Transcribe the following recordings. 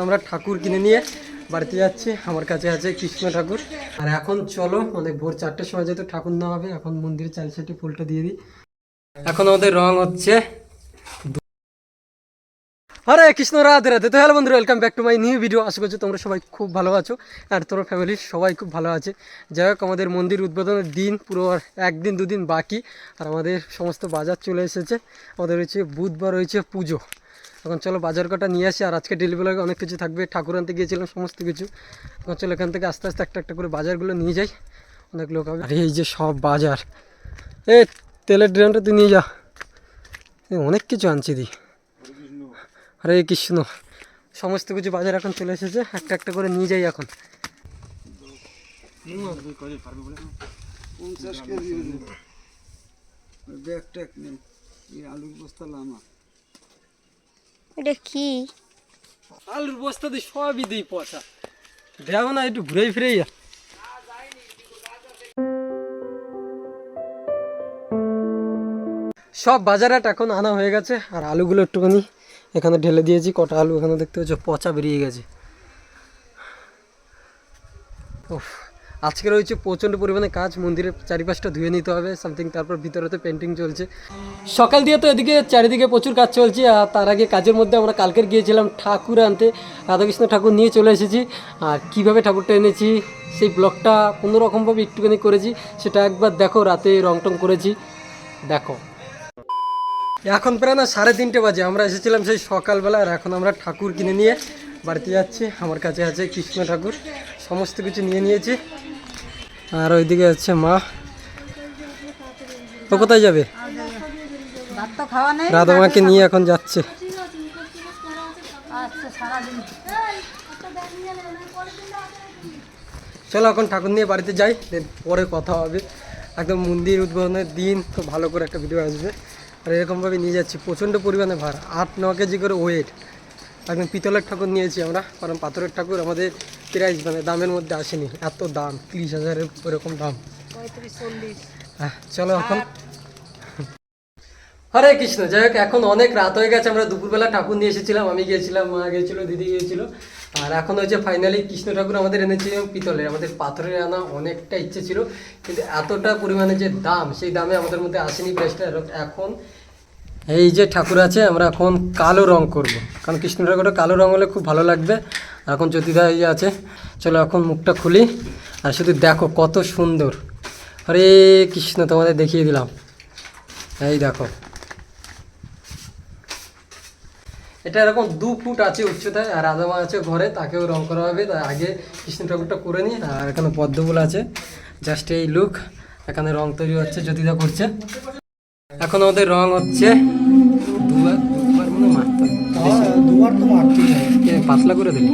আমরা ঠাকুর কিনে নিয়ে বাড়িতে যাচ্ছি। আমার কাছে আছে কৃষ্ণ ঠাকুর। আর এখন চলো মানে ভোর চারটের সময় যেহেতু ঠাকুর নেওয়া হবে, এখন মন্দিরে চাল সাটি ফুলটা দিয়ে দিই। এখন আমাদের রং হচ্ছে হরে কৃষ্ণ, রাধে রাধে। তো হ্যালো বন্ধুরা welcome back to my new video আশা করছি তোমরা সবাই খুব ভালো আছো, আর তোমার ফ্যামিলির সবাই খুব ভালো আছে। যাই হোক, আমাদের মন্দির উদ্বোধনের দিন পুরো একদিন, দুদিন বাকি। আর আমাদের সমস্ত বাজার চলে এসেছে। আমাদের রয়েছে বুধবার রয়েছে পুজো। এখন চলো বাজার কটা নিয়ে আসি, আর আজকে ডেলিভারি অনেক কিছু থাকবে। ঠাকুর আনতে গিয়েছিলাম, সমস্ত কিছু। এখন চলো এখান থেকে আস্তে আস্তে একটা একটা করে বাজারগুলো নিয়ে যাই। অনেক লোক হবে। আর এই যে সব বাজার। এ, তেলের ড্রামটা তুই নিয়ে যা। অনেক কিছু আনছি দি। আরে কৃষ্ণ, সমস্ত কিছু বাজার এখন চলে এসেছে। একটা একটা করে নিয়ে যাই এখন। ব্যাগ ট্যাগ নেই। এই আলুর বস্তা লামা। এটা কি? আলুর বস্তা দিয়ে সবই দিই পচা। দেখো না একটু ঘুরে ফিরে সব বাজারহাট এখন আনা হয়ে গেছে আর আলুগুলো একটুখানি এখানে ঢেলে দিয়েছি কটা আলু এখানে দেখতে পাচ্ছ পচা বেরিয়ে গেছে। উফ, আজকে রয়েছে প্রচণ্ড পরিমাণে কাজ, মন্দিরের চারিপাশটা ধুয়ে নিতে হবে সামথিং তারপর ভিতরে তো পেন্টিং চলছে। সকাল দিয়ে তো এদিকে চারিদিকে প্রচুর কাজ চলছে, আর তার আগে কাজের মধ্যে আমরা কালকের গিয়েছিলাম ঠাকুর আনতে, রাধাকৃষ্ণ ঠাকুর নিয়ে চলে এসেছি। আর কীভাবে ঠাকুরটা এনেছি, সেই ব্লগটা কোনো রকমভাবে একটুখানি করেছি, সেটা একবার দেখো, রাতে রং টং করেছি। দেখো। এখন প্রায় না সাড়ে তিনটে বাজে, আমরা এসেছিলাম সেই সকালবেলা, আর এখন আমরা ঠাকুর কিনে নিয়ে বাড়িতে যাচ্ছি, আমার কাছে আছে কৃষ্ণ ঠাকুর। সমস্ত কিছু নিয়ে নিয়েছি। আর ওইদিকে আছে মা। তো কোথায় যাবে? রাধা মাকে নিয়ে এখন যাচ্ছে। চলো এখন ঠাকুর নিয়ে বাড়িতে যাই পরে কথা হবে। একদম মন্দির উদ্বোধনের দিন, তো ভালো করে একটা ভিডিও আসবে। আর এরকমভাবে নিয়ে যাচ্ছি, প্রচণ্ড পরিমাণে ভার আট, ন কেজি করে ওয়েট একদম পিতলের ঠাকুর নিয়েছি আমরা কারণ পাথরের ঠাকুর আমাদের প্রাইস মানে দামের মধ্যে আসেনি এত দাম তিরিশ হাজারের ওরকম দাম। হ্যাঁ চলো এখন। হরে কৃষ্ণ যাই হোক এখন অনেক রাত হয়ে গেছে আমরা দুপুরবেলা ঠাকুর নিয়ে এসেছিলাম আমি গিয়েছিলাম মা গিয়েছিল দিদি গিয়েছিল। আর এখন হচ্ছে ফাইনালি কৃষ্ণ ঠাকুর আমাদের এনেছিলাম পিতলের আমাদের পাথরের আনা অনেকটা ইচ্ছে ছিল কিন্তু এতটা পরিমাণে যে দাম সেই দামে আমাদের মধ্যে আসেনি প্রাইসটা এখন এই যে ঠাকুর আছে, আমরা এখন কালো রং করব। কারণ কৃষ্ণ ঠাকুরটা কালো রং হলে খুব ভালো লাগবে। এখন জ্যোতিদা এই যে আছে। চলো এখন মুখটা খুলি। আর শুধু দেখো কত সুন্দর। হরে কৃষ্ণ, তোমাদের দেখিয়ে দিলাম। এই দেখো। এটা এরকম দু ফুট আছে উচ্চতায়, আর আদামা আছে ঘরে, তাকেও রং করা হবে। তার আগে কৃষ্ণ ঠাকুরটা করে নিই, আর এখানে পদ্মফুল আছে। জাস্ট এই লুক এখানে রং তৈরি হচ্ছে, জ্যোতিদা করছে। এখন আমাদের রং হচ্ছে। দুবার দুবার মনে মারতে দুবার তো মারতেই পাতলা করে দেবে?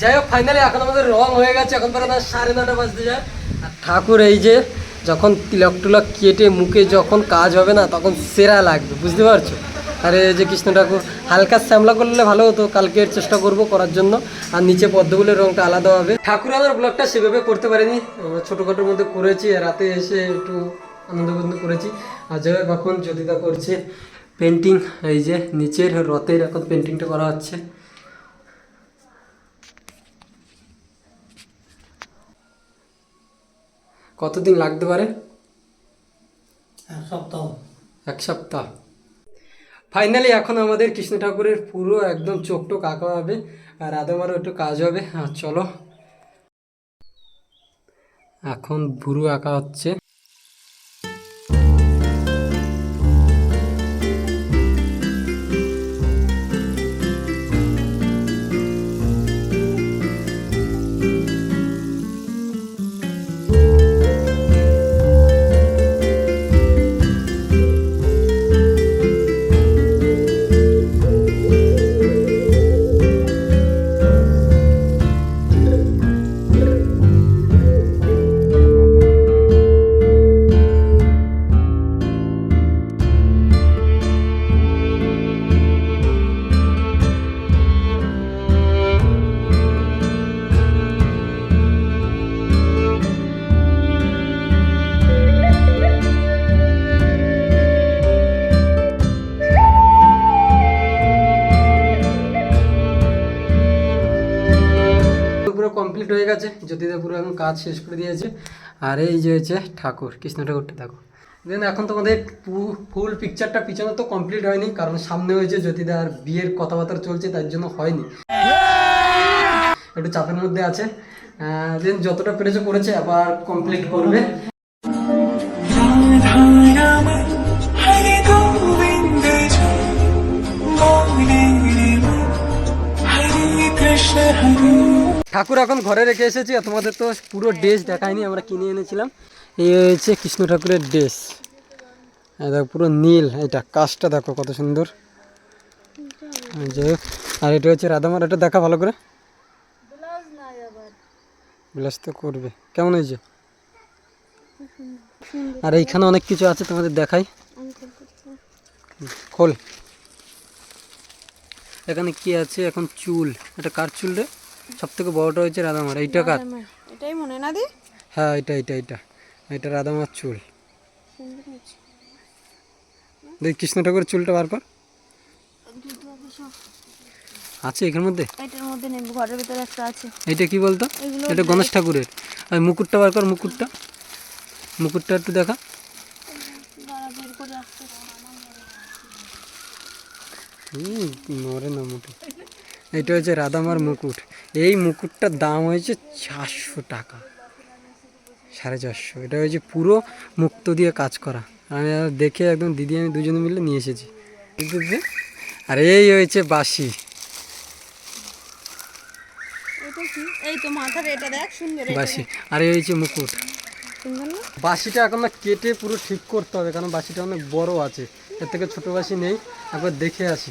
যাই হোক ফাইনালি এখন আমাদের রং হয়ে গেছে। এখন পরে সাড়ে নটা বাজতে যায়। আর ঠাকুর এই যে যখন তিলক টুলক কেটে মুখে যখন কাজ হবে না, তখন সেরা লাগবে, বুঝতে পারছ? আরে যে কৃষ্ণ ঠাকুর, হালকা শ্যামলা করলে ভালো হতো, কালকে চেষ্টা করব করার জন্য, আর নিচে পদ্মগুলের রংটা আলাদা হবে। ঠাকুর আনার ব্লগটা সেভাবে করতে পারিনি আমরা ছোটোখাটোর মধ্যে করেছি, রাতে এসে একটু আনন্দ করেছি। আর হোক, এখন জ্যোতিদা করছে পেন্টিং এই যে নিচের রথের এখন পেন্টিংটা করা হচ্ছে। কতদিন লাগতে পারে? এক সপ্তাহ। এক সপ্তাহ। ফাইনালি এখন আমাদের কৃষ্ণ ঠাকুরের পুরো একদম চোখ টোক আঁকা হবে আর আদমারও একটু কাজ হবে। হ্যাঁ চলো। এখন ভুরু আঁকা হচ্ছে। কমপ্লিট হয়ে গেছে, জ্যোতিদা পুরো এখন কাজ শেষ করে দিয়েছে। আর এই যে হচ্ছে ঠাকুর, কৃষ্ণ ঠাকুরটা, দেখো। দেন এখন তোমাদের ফুল পিকচারটা পিছনে তো কমপ্লিট হয়নি, কারণ সামনে হয়েছে জ্যোতিদা আর বিয়ের কথাবার্তা চলছে, তার জন্য হয়নি। একটু চাপের মধ্যে আছে। দেন যতটা পেরেছে করেছে, আবার কমপ্লিট করবে। Hare Krishna, Hare ঠাকুর এখন ঘরে রেখে এসেছি আর তোমাদের তো পুরো ড্রেস দেখায়নি আমরা কিনে এনেছিলাম। এই হয়েছে কৃষ্ণ ঠাকুরের ড্রেস। দেখো, পুরো নীল এটা কাজটা দেখো কত সুন্দর। যে, আর এটা হচ্ছে রাধামার এটা দেখা ভালো করে। ব্লাউজ তো করবে। কেমন হয়েছে? আর এইখানে অনেক কিছু আছে তোমাদের দেখাই। খোল। এখানে কি আছে? এখন চুল। এটা কার চুল রে? সব থেকে বড়টা হচ্ছে রাধামার এইটা কার? এটাই মনে না দি? হ্যাঁ এটা এটা এটা এটা রাধামার চুল। দেখ কৃষ্ণ ঠাকুরের চুলটা বার কর। আছে এখানের মধ্যে? এটার মধ্যে নেই ঘরের ভিতরে একটা আছে। এটা কি বলতো? এটা গণেশ ঠাকুরের। আর মুকুটটা বার কর মুকুটটা। মুকুটটা একটু দেখা। হুম, নড়ে না মুকুট এটা হচ্ছে রাধামার মুকুট। এই মুকুটটার দাম হয়েছে চারশো টাকা সাড়ে চারশো। এটা হয়েছে পুরো মুক্ত দিয়ে কাজ করা। আমি দেখে একদম দিদি আমি দুজনে মিলে নিয়ে এসেছি। আর এই হয়েছে বাসি বাসি আর এই হয়েছে মুকুট। বাসিটা এখন না কেটে পুরো ঠিক করতে হবে কারণ বাসিটা অনেক বড় আছে। এর থেকে ছোট বাসি নেই। একবার দেখে আসি।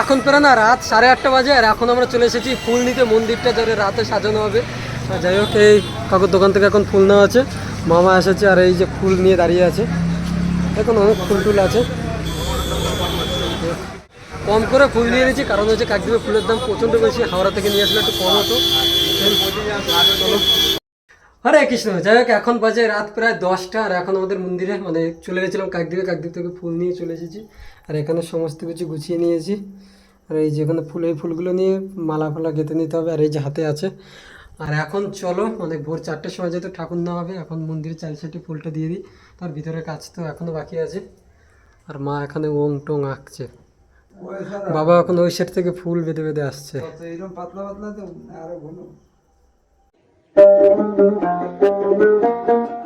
এখন প্রায় না রাত সাড়ে আটটা বাজে আর এখন আমরা চলে এসেছি ফুল নিতে, মন্দিরটা যাতে রাতে সাজানো হবে। যাই হোক, এই কাকুর দোকান থেকে এখন ফুল নেওয়া আছে। মামা এসেছে আর এই যে ফুল নিয়ে দাঁড়িয়ে আছে। এখন অনেক ফুল টুল আছে। কম করে ফুল নিয়ে নিয়েছি কারণ হচ্ছে কাকদ্বীপে ফুলের দাম প্রচণ্ড বেশি। হাওড়া থেকে নিয়ে আসলে একটু কম হতো। হরে কৃষ্ণ যাই হোক এখন বাজে রাত প্রায় দশটা আর এখন আমাদের মন্দিরে মানে চলে গেছিলাম কাকদ্বীপে কাকদ্বীপ থেকে ফুল নিয়ে চলে এসেছি। আর এখানে সমস্ত কিছু গুছিয়ে নিয়েছি। আর এই যেখানে ফুল এই ফুলগুলো নিয়ে মালা ফালা গেঁথে নিতে হবে আর এই যে হাতে আছে। আর এখন চলো মানে ভোর চারটের সময় যেহেতু ঠাকুর নেওয়া হবে এখন মন্দিরে চারি সাইডে ফুলটা দিয়ে দিই। তার ভিতরে কাজ তো এখনও বাকি আছে। আর মা এখানে ওং টোং আঁকছে। বাবা এখন ওই সাইড থেকে ফুল বেঁধে বেঁধে আসছে। পাতলা পাতলা তো আরও Thank you.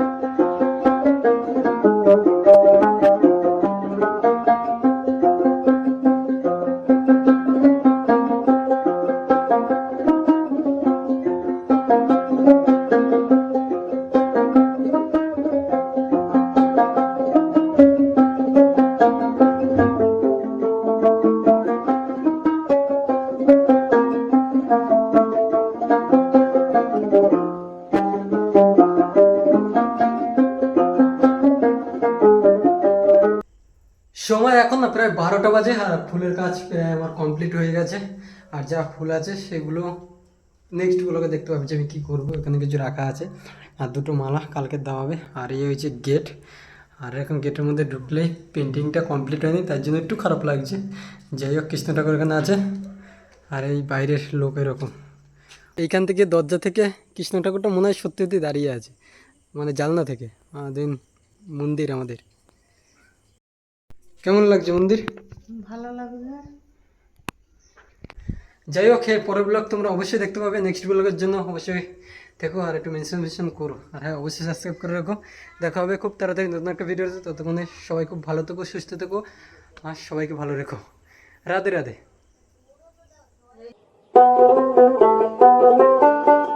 সময় এখন না প্রায় বারোটা বাজে, আর ফুলের কাজ আমার কমপ্লিট হয়ে গেছে। আর যা ফুল আছে সেগুলো নেক্সট নেক্সটগুলোকে দেখতে পাবি যে আমি কী করব। এখানে কিছু রাখা আছে, আর দুটো মালা কালকে দেওয়া হবে। আর এই হয়েছে গেট আর এখন গেটের মধ্যে ঢুকলেই পেন্টিংটা কমপ্লিট হয়নি, তার জন্য একটু খারাপ লাগছে। যাই হোক, কৃষ্ণ ঠাকুর এখানে আছে, আর এই বাইরের লোক এরকম। এইখান থেকে দরজা থেকে কৃষ্ণ ঠাকুরটা মনে হয় সত্যি সত্যি দাঁড়িয়ে আছে মানে জালনা থেকে দেন মন্দির আমাদের। কেমন লাগছে মন্দির? ভালো লাগছে যাই হোক এর পরের ব্লগ তোমরা অবশ্যই দেখতে পাবে। নেক্সট ব্লগের জন্য অবশ্যই দেখো আর একটু মেনশন মেনশন করো। আর হ্যাঁ অবশ্যই সাবস্ক্রাইব করে রাখো। দেখা হবে খুব তাড়াতাড়ি নতুন একটা ভিডিওতে ততক্ষণে সবাই খুব ভালো থেকো সুস্থ থেকো আর সবাইকে ভালো রেখো। রাধে রাধে।